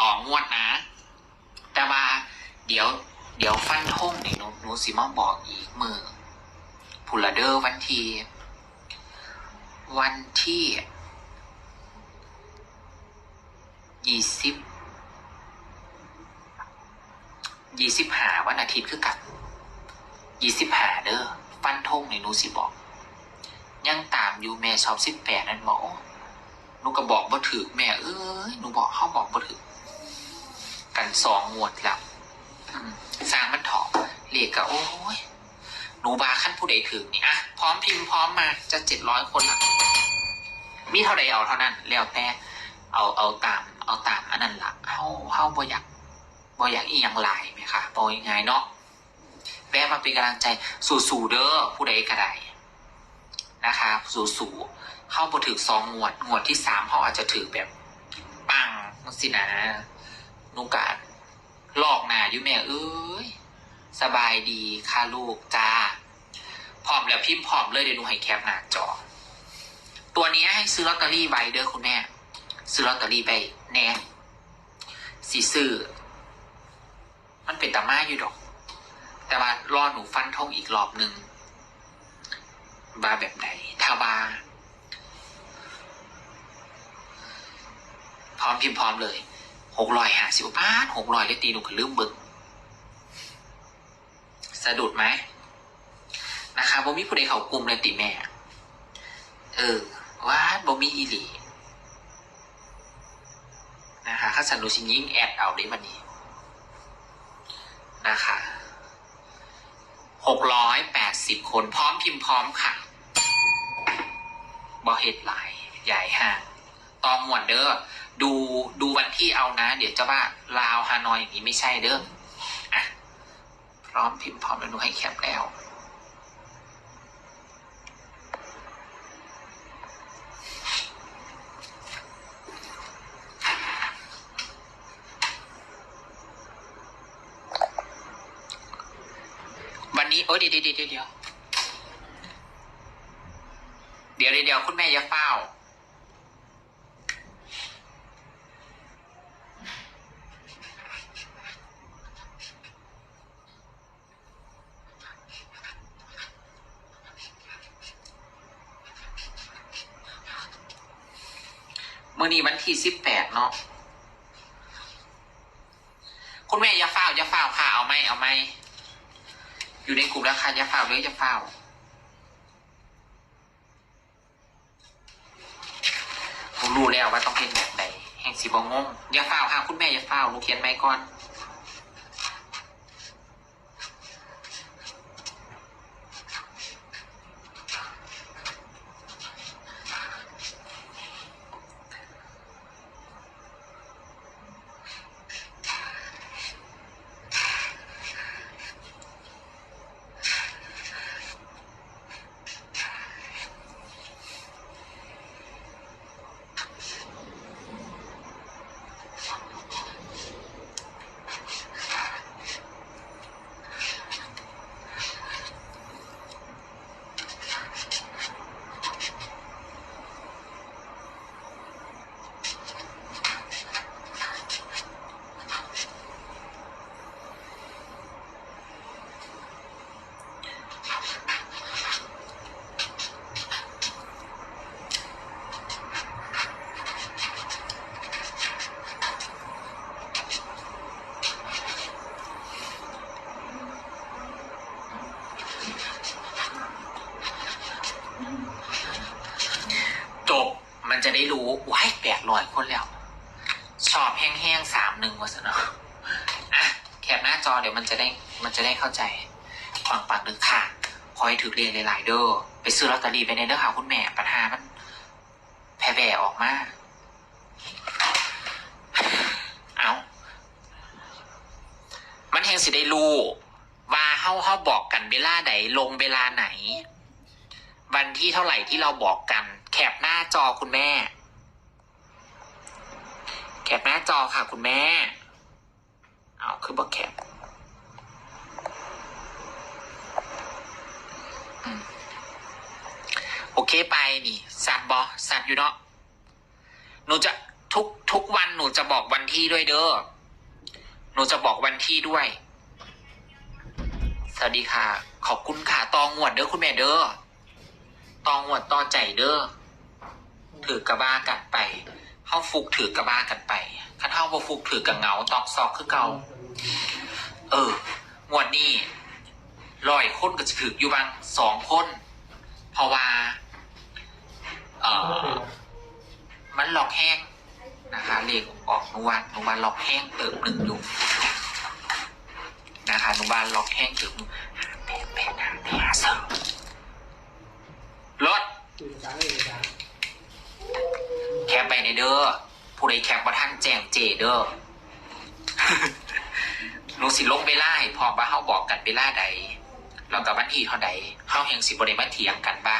ต่องวดนะ แต่ว่าเดี๋ยว เดี๋ยวฟันทงนี่หนูหนูสิมาบอกอีกมือพูลเดอร์วันที่ วันที่ยี่สิบยี่สิบหาวันอาทิตย์คือกันยี่สิบหาเด้อฟันทงนี่นูสิบอก ยังตามอยู่แม่ชอบสิบแปดนั่นหมอ หนูก็บอกบ่ถือแม่ เอ้ยหนูบอกเขาบอกบ่ถือกันสองงวดแล้วสร้างมันถอกเลขก็โอ้ยหนูบาขั้นผู้ใดถือนี่อะพร้อมพิมพ์พร้อมมาจะเจ็ดร้อยคนละมีเท่าใดเอาเท่านั้นแล้วแต่เอาเอาตาม เอาตามอันนั้นละเฮาเฮาบ่อยากบ่อยากอีหยังหลายไหมคะบอกยังไงเนาะแวะมาเป็นกำลังใจ สู่ๆเด้อผู้ใดก็ได้นะคะ สู่ๆ เข้าบ่ถือสองงวด งวดที่สามเขาอาจจะถือแบบ ปังมันสินะนุกาดลอกหนาอยู่แม่เอ้ย สบายดีค่ะลูกจ้าพร้อมแล้วพิมพ์พร้อมเลยเดี๋ยวหนูให้แคปหน้าจอ ตัวนี้ให้ซื้อลอตเตอรี่ไว้เด้อคุณแม่ ซื้อลอตเตอรี่ไปแน่สีซื้อ มันเป็นตามาอยู่ดอก แต่ว่ารอหนูฟันทงอีกรอบหนึ่งบาแบบไหนถ้าบา พร้อมพิมพ์พร้อมเลยหกร้อยห้าสิบบาทหกร้อยเลยตีหนูก็ลืมบิกสะดุดไหมนะคะบ่มีผู้ใดเขากลุ่มเลยติแม่ เออว่าบ่มีอีหลีนะคะข้าสันดูสิยิ่งแอดเอาได้วันนี้นะคะหกร้อยแปดสิบคนพร้อมพิมพ์พร้อมค่ะบอเห็ดหลาย ใหญ่ห่างตองหวนเด้อดูดูวันที่เอานะ เดี๋ยวจะว่าลาวฮานอยอย่างนี้ไม่ใช่เด้ออะพร้อมพิมพ์พร้อมแล้วหนูให้แคปแล้ววันนี้โอ้ยเดี๋ยวเดี๋ยวเดี๋ยวเดี๋ยวเดี๋ยวเดี๋ยวคุณแม่อย่าเฝ้า มื่อนี้วันที่สิบแปดเนาะคุณแม่อย่าเฝ้าอย่าเฝ้าค่ะเอาไหมเอาไหมอยู่ในกลุ่มแล้วค่ะอย่าเฝ้าเลยอย่าเฝ้าผมรู้แล้วว่าต้องเป็นแบบไหนแห่งสีบองงอย่าเฝ้าค่ะคุณแม่อย่าเฝ้าหนูเขียนไหมก่อน จบมันจะได้รู้ วยแปดร้อยคนแล้ว ชอบแห้งๆสามหนึ่งวะสนะอะแคปหน้าจอเดี๋ยวมันจะได้มันจะได้เข้าใจฟังปังหนึ่งค่ะคอยถือเรียนหลายๆเด้อไปซื้อลอตเตอรี่ไปในเด้อค่ะคุณแม่ปัญหามันแผ่แบออกมาเอามันแหงสิได้รู้ว่าเฮาเฮาบอกกันเวลาไหนลงเวลาไหน วันที่เท่าไหร่ที่เราบอกกัน แคปหน้าจอคุณแม่ ปหน้าจอค่ะคุณแม่ เอาคือบอกแคปอืมโอเคไปนี่ สัตว์บอสัตว์อยู่เนาะหนูจะทุกทุกวันหนูจะบอกวันที่ด้วยเด้อหนูจะบอกวันที่ด้วย สวัสดีค่ะ ขอบคุณค่ะตองวดเด้อคุณแม่เด้อตองวดต่อใจเด้อถือกระบ้ากันไป เข้าฟุกถือกระบ้ากันไปข้าเท่าบ่ฟุกถือกระเหงาตอกซอกคือเก่าเอองวดนี้ร้อยคนก็จะถืออยู่บางสองคน เพราะว่า เอ่อมันหลอกแห้งนะคะเลขออกนุวันนุวันหลอกแห้งเติมหนึ่งอยู่นะคะนุวันหลอกแห้งเติมแปดแปดห้าแปดห้าสองรถแคป ไปในเด้อผู้ใดแคปว่าท่านแจงเจเด้อหนูสิลงเวลาให้พร้อมว่าเฮาบอกกันเวลาใดแล้วกับวันที่เท่าใดเฮาแห่งสิบ่ได้มาเถียงกันว่า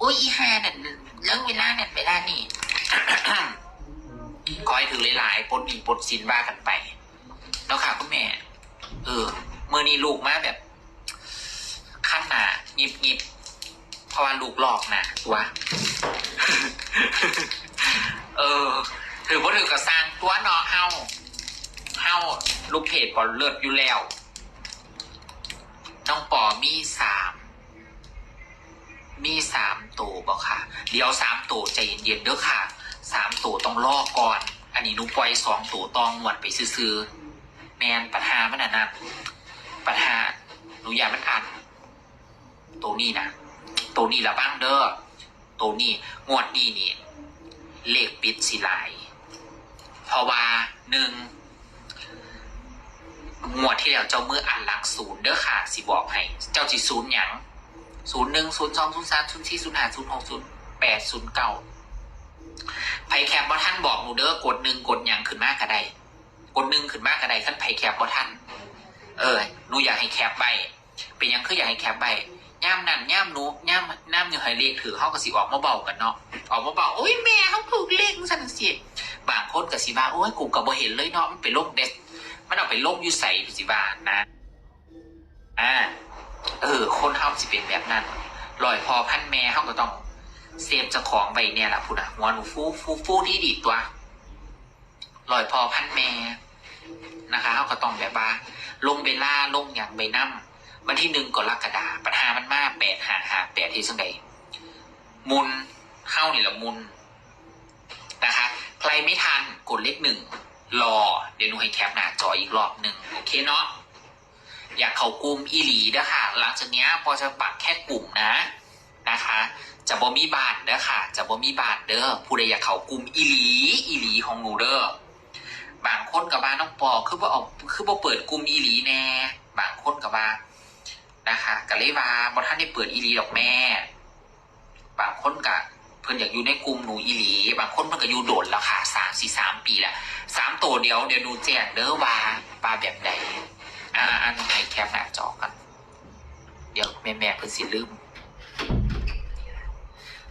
อุ้ยอีห่านั่นเรื่องเวลานั่นเวลานี่คอยถือหลายๆปนหนีปนสินว่ากันไป แล้วค่ะคุณแม่ เออเมื่อนี้ลูกมาแบบขั้นหนาหยิบหยิบเพราะว่าลูกหลอกนะตัว เออ ถือว่าถือกระสร้างตัวเนาะเฮาเฮาลูกเพจปอนเลิศอยู่แล้ว น้องปอมีสามมีสามตัวบอกค่ะ เดี๋ยวสามตัวใจเย็นๆเด้อค่ะสามตัวต้องลอกก่อน อันนี้หนุปล่อยสองตัวตองหวดไปซื้อๆแมนปัญหามันนะนะปัญหาหนูอยากมันอันตัวนี้นะตัวนี้ละบ้างเด้อตัวนี้งวดนี้นี่ เลขปิดสิหลาย เพราะว่าหนึ่งงวดที่แล้วเจ้ามืออ่านหลังศูนย์เด้อค่ะ สิบอกให้ เจ้าจีศูนย์หยังศูนย์หนึ่งศูนย์สองศูนย์สามศูนย์สี่ศูนย์ห้าศูนย์หกศูนย์แปดศูนย์เก้าไผแคปว่าท่านบอกหนูเด้อกดหนึ่งกดหยังขึ้นมากก็ได้กดหนึ่งขึ้นมากก็ได้ขั้นไผแคปว่าท่านเออหนูอยากให้แคปใบเป็นยังคืออยากให้แคปใบ ย่ามนั่นย่ามหนูย่ามน้ำอยู่ให้เลขถือเขาก็สิออกมาเบากันเนาะออกมาเบาโอ้ยแม่เขาถูกเลขสันสีบางคนก็สิว่าโอ้ยกูกับบ่เห็นเลยเนาะมันไปลงเด็ดมันเอาไปลงอยู่ใส่สิบานะอ่าเออ คนเฮาสิเป็นแบบนั้นลอยพอพันแม่เขาก็ต้องเซฟเจ้าของไว้เนี่ยแหละพูดนะหัวหนูฟูฟูฟูที่ดีตัวลอยพอพันแม่นะคะเขาก็ต้องแบบว่าลงเวลาลงอย่างใบน้ำ วันที่หนึ่งกรกฎาปัญหามันมากแปดหาหาแปดที่สังใดมุนเข้านี่แหละมุนนะคะ ใครไม่ทันกดเลขหนึ่งรอ เดี๋ยวหนูให้แคปหน้าจออีกรอบหนึ่งโอเคเนาะอยากเขากลุ่มอีหลีเด้อค่ะ หลังจากเนี้ยพอจะปักแค่กลุ่มนะนะคะ จะบ่มีบานเด้อค่ะ จะบ่มีบานเด้อผู้ใดอยากเขากลุ่มอีหลีอีหลีของหนูเด้อบางคนกับบ้านน้องปอคือว่าออกคือว่าเปิดกลุ่มอีหลีแน่ บางคนกับว่าน นะคะกะเลยว่าบ่ท่านได้เปิดอีหลีดอกแม่ บางคนกับเพิ่นอยากอยู่ในกลุ่มหนูอีหลี บางคนเพิ่นก็อยู่โดดแล้วค่ะสามสี่สามปีแล้วสามตัวเดียวเดี๋ยวหนูแจ้งเด้อว่าว่าแบบใดอ่าอันไหนแคปหน้าจอกัน เดี๋ยวแม่แม่เพิ่นสิลืม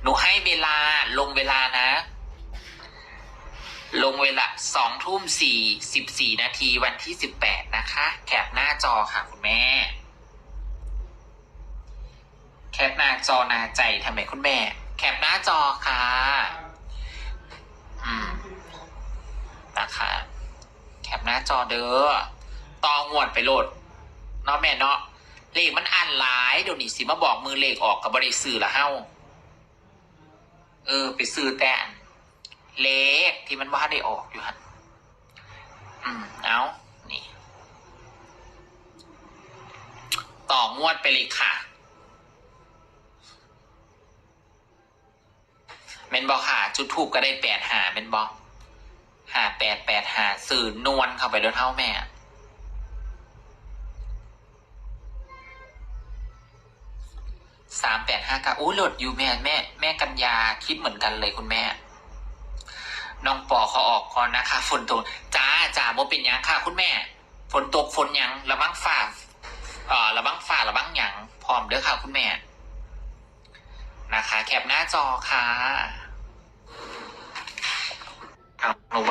หนูให้เวลาลงเวลานะ ลงเวลาสองทุ่มสี่สิบสี่นาทีวันที่สิบแปดนะคะ แคปหน้าจอค่ะคุณแม่ แคปหน้าจอนาใจทำไมคุณแม่ แคปหน้าจอค่ะอืมนะคะแคปหน้าจอเด้อตองวดไปโหลดเนาะแม่เนาะเลขมันอ่านหลายเดี๋ยวนี้สิมาบอกมือเลขออกกับบริสื่อละเฮ้าเออ ไปซื้อแต่เลขที่มันว่าได้ออกอยู่ฮันอืมเอานี่ ต่องวดไปเลยค่ะเมน บอกค่ะจุดทูบก็ได้แปดหาเมนบอกหาแปดแปดหาสื่อนวลเข้าไปด้วยเท่าแม่สามแปดห้าก้าอู้หลดอยู่แม่แม่ แม่กัญญาคิดเหมือนกันเลยคุณแม่ น้องปอเขาออกก่อนนะคะ ฝนตกจ้าจ้าโมเป็นยังค่ะ คุณแม่ ฝนตกฝนยังระวังฝ่าเอ่อระวังฝ่าระวังหยังพร้อมเด้อค่ะ คุณแม่ นะคะ แคปหน้าจอค่ะ เอาห